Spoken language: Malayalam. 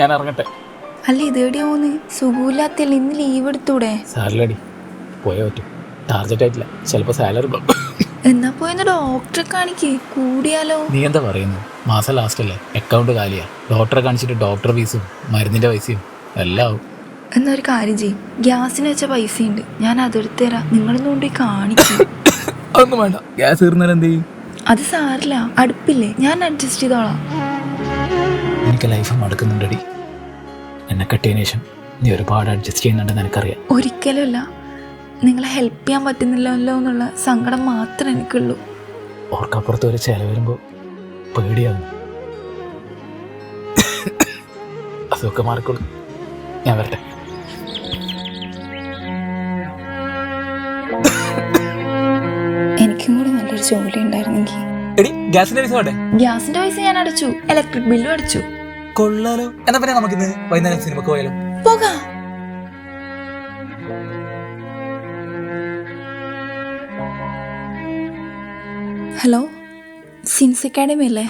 ഞാൻ ഇറങ്ങട്ടെ. അല്ല ഇത് എവിടെയാവുന്ന് സുഖമില്ലാത്തല്ല ഇന്ന് ലീവ് എടുത്തൂടെ? സാലറി പോയേ പറ്റും. ടാർജറ്റ് ആയിട്ടില്ല. ചിലപ്പോൾ സാലറി എന്നാ പോയെന്ന് ഡോക്ടറെ കാണിക്ക്. കൂടിയാലോ? നീ എന്താ പറയുന്നു മാസം ലാസ്റ്റ് അല്ലേ? അക്കൗണ്ട് കാലിയാ. ഡോക്ടറെ കാണിച്ചിട്ട് ഡോക്ടർ ഫീസും മരുന്നിന്റെ പൈസയും എല്ലാം ആവും. എന്നാ ഒരു കാര്യം ചെയ്യും. ഗ്യാസിന് വെച്ച പൈസയുണ്ട്. ഞാൻ അതെടുത്ത് തരാം. നിങ്ങളൊന്നും കൊണ്ട് കാണിക്കും. അതൊന്നും വേണ്ട. ഗ്യാസ് തീർന്നാൽ എന്ത് ചെയ്യും? അത് സാരില്ല. അടുപ്പില്ലേ? ഞാൻ അഡ്ജസ്റ്റ് ചെയ്തോളാം. എനിക്ക് ലൈഫ് മടുക്കുന്നുണ്ടടി. എന്നെ കെട്ടിയതിനു ശേഷം നീ ഒരുപാട് അഡ്ജസ്റ്റ് ചെയ്യുന്നുണ്ടെന്ന് എനിക്കറിയാം ഒരിക്കലുമല്ല. നിങ്ങളെ ഹെൽപ്പ് ചെയ്യാൻ പറ്റുന്നില്ലല്ലോ എന്നുള്ള സങ്കടം മാത്രമേ എനിക്കുള്ളൂ. ഓർക്കപ്പുറത്ത് ഒരു ചില വരുമ്പോൾ പേടിയാകും അതൊക്കെ മാറിക്കൊള്ളു ഞാൻ വരട്ടെ. എനിക്കും കൂടെ നല്ലൊരു ജോലി ഉണ്ടായിരുന്നെങ്കിൽ. എടി ഗ്യാസിന്റെ പൈസ വേണ്ടേ? ഗ്യാസിന്റെ പൈസ ഞാൻ അടച്ചു. ഇലക്ട്രിക് ബില്ലും അടച്ചു. കൊള്ളാലോ. എന്നാ പിന്നെ നമുക്ക് ഇന്ന് വൈകുന്നേരം സിനിമക്ക് പോയാലോ? പോകാം. ഹലോ സിൻസ് അക്കാഡമി അല്ലേ?